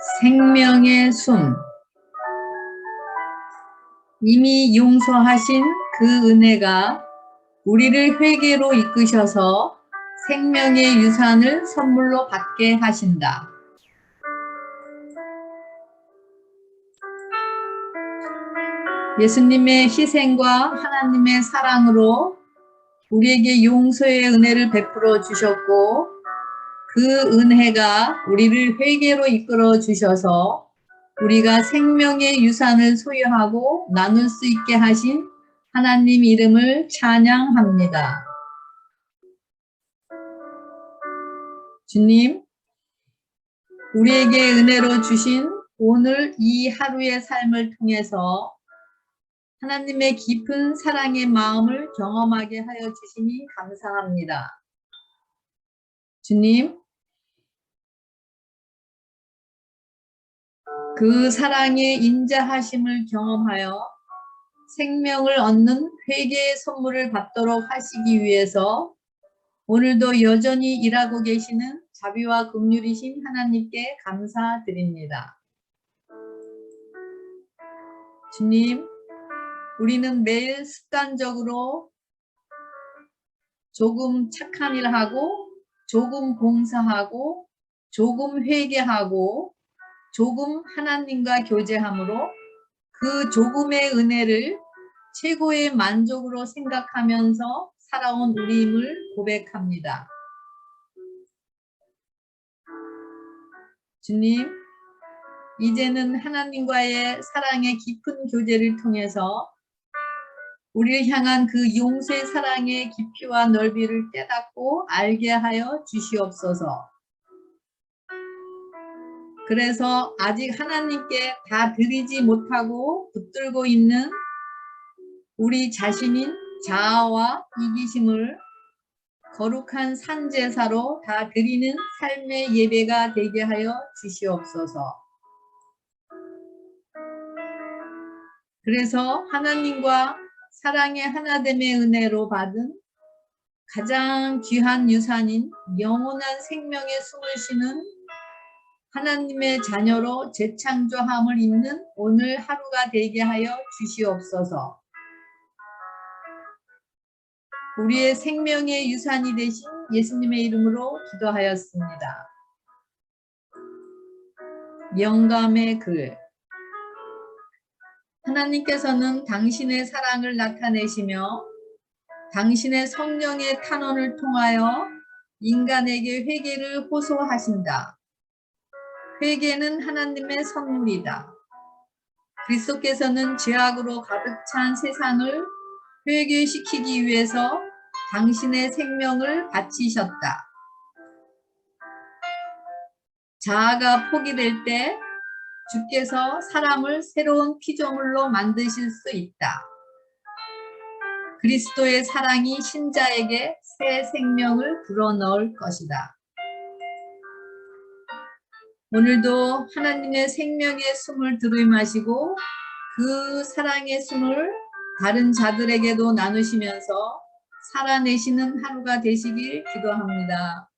생명의 숨 이미 용서하신 그 은혜가 우리를 회개로 이끄셔서 생명의 유산을 선물로 받게 하신다. 예수님의 희생과 하나님의 사랑으로 우리에게 용서의 은혜를 베풀어 주셨고 그 은혜가 우리를 회개로 이끌어 주셔서 우리가 생명의 유산을 소유하고 나눌 수 있게 하신 하나님 이름을 찬양합니다. 주님, 우리에게 은혜로 주신 오늘 이 하루의 삶을 통해서 하나님의 깊은 사랑의 마음을 경험하게 하여 주시니 감사합니다. 주님, 그 사랑의 인자하심을 경험하여 생명을 얻는 회개의 선물을 받도록 하시기 위해서 오늘도 여전히 일하고 계시는 자비와 긍휼이신 하나님께 감사드립니다. 주님, 우리는 매일 습관적으로 조금 착한 일 하고 조금 봉사하고 조금 회개하고 조금 하나님과 교제함으로 그 조금의 은혜를 최고의 만족으로 생각하면서 살아온 우리임을 고백합니다. 주님, 이제는 하나님과의 사랑의 깊은 교제를 통해서 우리를 향한 그 용서의 사랑의 깊이와 넓이를 깨닫고 알게 하여 주시옵소서. 그래서 아직 하나님께 다 드리지 못하고 붙들고 있는 우리 자신인 자아와 이기심을 거룩한 산제사로 다 드리는 삶의 예배가 되게 하여 주시옵소서. 그래서 하나님과 사랑의 하나됨의 은혜로 받은 가장 귀한 유산인 영원한 생명의 숨을 쉬는 하나님의 자녀로 재창조함을 잇는 오늘 하루가 되게 하여 주시옵소서. 우리의 생명의 유산이 되신 예수님의 이름으로 기도하였습니다. 영감의 글 하나님께서는 당신의 사랑을 나타내시며 당신의 성령의 탄원을 통하여 인간에게 회개를 호소하신다. 회개는 하나님의 선물이다. 그리스도께서는 죄악으로 가득 찬 세상을 회개시키기 위해서 당신의 생명을 바치셨다. 자아가 포기될 때 주께서 사람을 새로운 피조물로 만드실 수 있다. 그리스도의 사랑이 신자에게 새 생명을 불어넣을 것이다. 오늘도 하나님의 생명의 숨을 들이마시고 그 사랑의 숨을 다른 자들에게도 나누시면서 살아내시는 하루가 되시길 기도합니다.